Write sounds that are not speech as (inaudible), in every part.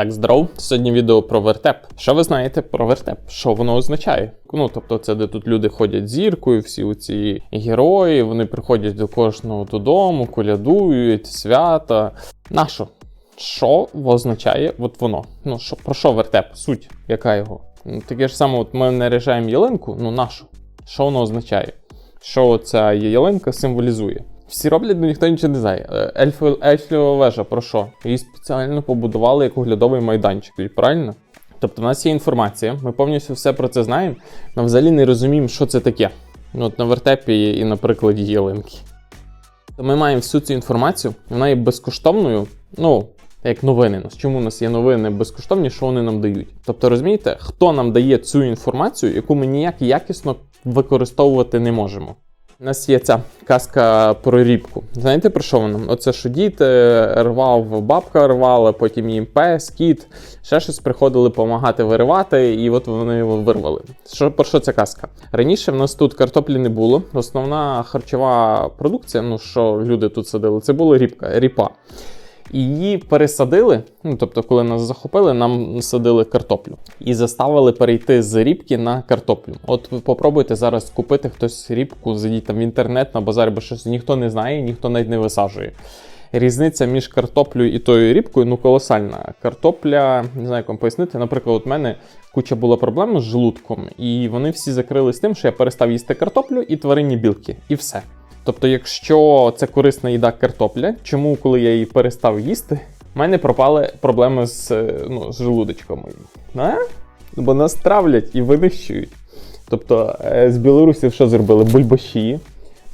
Так, здоров. Сьогодні відео про вертеп. Що ви знаєте про вертеп? Що воно означає? Ну, тобто, це де тут люди ходять зіркою, всі оці герої, вони приходять до кожного додому, колядують, свята. Нащо? Що означає от воно? Ну, що, про що вертеп? Суть, яка його? Ну, таке ж саме, от ми наряжаємо ялинку, ну нащо? Що воно означає? Що ця ялинка символізує? Всі роблять, але ніхто нічого не знає. Е, Ельфи, Ельфлєва вежа про що? Її спеціально побудували як оглядовий майданчик, правильно? Тобто, в нас є інформація, ми повністю все про це знаємо, але взагалі не розуміємо, що це таке. Ну, от на вертепі і на прикладі ялинки. Ми маємо всю цю інформацію, вона є безкоштовною, ну, як новини. у. Чому у нас є новини безкоштовні, що вони нам дають? Тобто, розумієте, хто нам дає цю інформацію, яку ми ніяк якісно використовувати не можемо. У нас є ця казка про рібку. Знаєте про що вона? Оце що дід е, рвав, бабка рвала, потім їм пес, кіт, ще щось приходили допомагати виривати, і от вони його вирвали. Що, про що ця казка? Раніше в нас тут картоплі не було. Основна харчова продукція, ну що люди тут садили, це була рібка, ріпа. Її пересадили. Ну тобто, коли нас захопили, нам садили картоплю і заставили перейти з рібки на картоплю. От ви попробуйте зараз купити хтось рібку, зайдіть там в інтернет на базар, бо щось ніхто не знає, ніхто навіть не висаджує. Різниця між картоплею і тою рібкою ну колосальна. Картопля, не знаю, як вам пояснити. Наприклад, от мене куча була проблем з желудком, і вони всі закрились тим, що я перестав їсти картоплю і тваринні білки, і все. Тобто, якщо це корисна їда картопля, чому, коли я її перестав їсти, в мене пропали проблеми з, е, ну, з желудочком. А? Бо нас травлять і винищують. Тобто е, з білорусів що зробили? Бульбаші.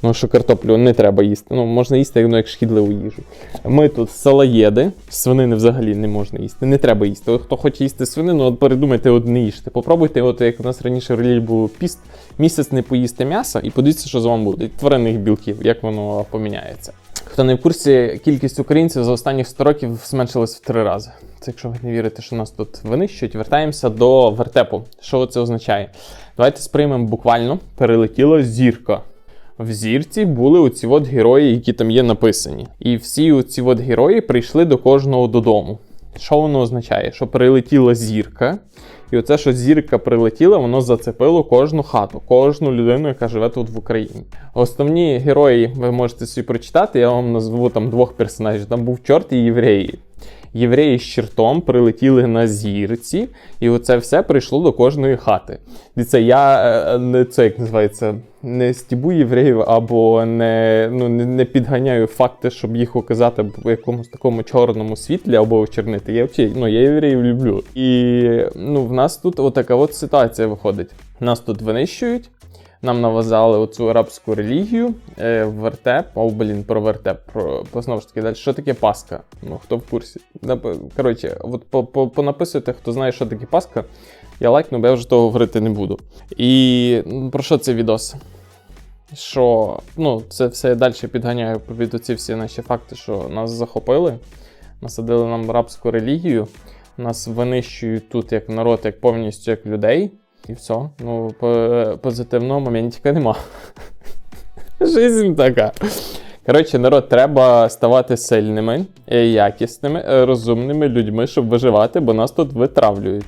Ну, що картоплю не треба їсти. Ну, можна їсти ну, як шкідливу їжу. Ми тут салаєди, свинини взагалі не можна їсти, не треба їсти. Хто хоче їсти свинину, от передумайте, от не їжте. Попробуйте, от як у нас раніше в релі був піст, місяць не поїсти м'ясо і подивіться, що з вами буде. Тваринних білків, як воно поміняється. Хто не в курсі, кількість українців за останні 100 років зменшилась в три рази. Це якщо ви не вірите, що нас тут винищують, вертаємося до вертепу. Що це означає? Давайте сприймемо буквально перелетіла зірка. В зірці були оці от герої, які там є написані. І всі оці от герої прийшли до кожного додому. Що воно означає? Що прилетіла зірка, і оце, що зірка прилетіла, воно зацепило кожну хату, кожну людину, яка живе тут в Україні. Основні герої ви можете собі прочитати, я вам назву там двох персонажів. Там був чорт і євреї. Євреї з чортом прилетіли на зірці, і оце все прийшло до кожної хати. Дивіться, я е, не це як називається, не стібу євреїв або не ну, не підганяю факти, щоб їх указати в якомусь такому чорному світлі або очернити. Я взагалі, ну, я євреїв люблю. І ну, в нас тут отака от ситуація виходить. Нас тут винищують. Нам навазали оцю арабську релігію, е, вертеп, о, блін, про вертеп, про, по, знову ж таки, далі, що таке Пасха? Ну, хто в курсі? Коротше, от по- по- понаписуйте, хто знає, що таке Пасха, я лайкну, бо я вже того говорити не буду. І про що цей відос? Що, ну, це все далі підганяю під оці всі наші факти, що нас захопили, насадили нам арабську релігію, нас винищують тут як народ, як повністю як людей. І все. Ну, позитивного моментика нема. (laughs) Жизнь така. Коротше, народ, треба ставати сильними, якісними, розумними людьми, щоб виживати, бо нас тут витравлюють.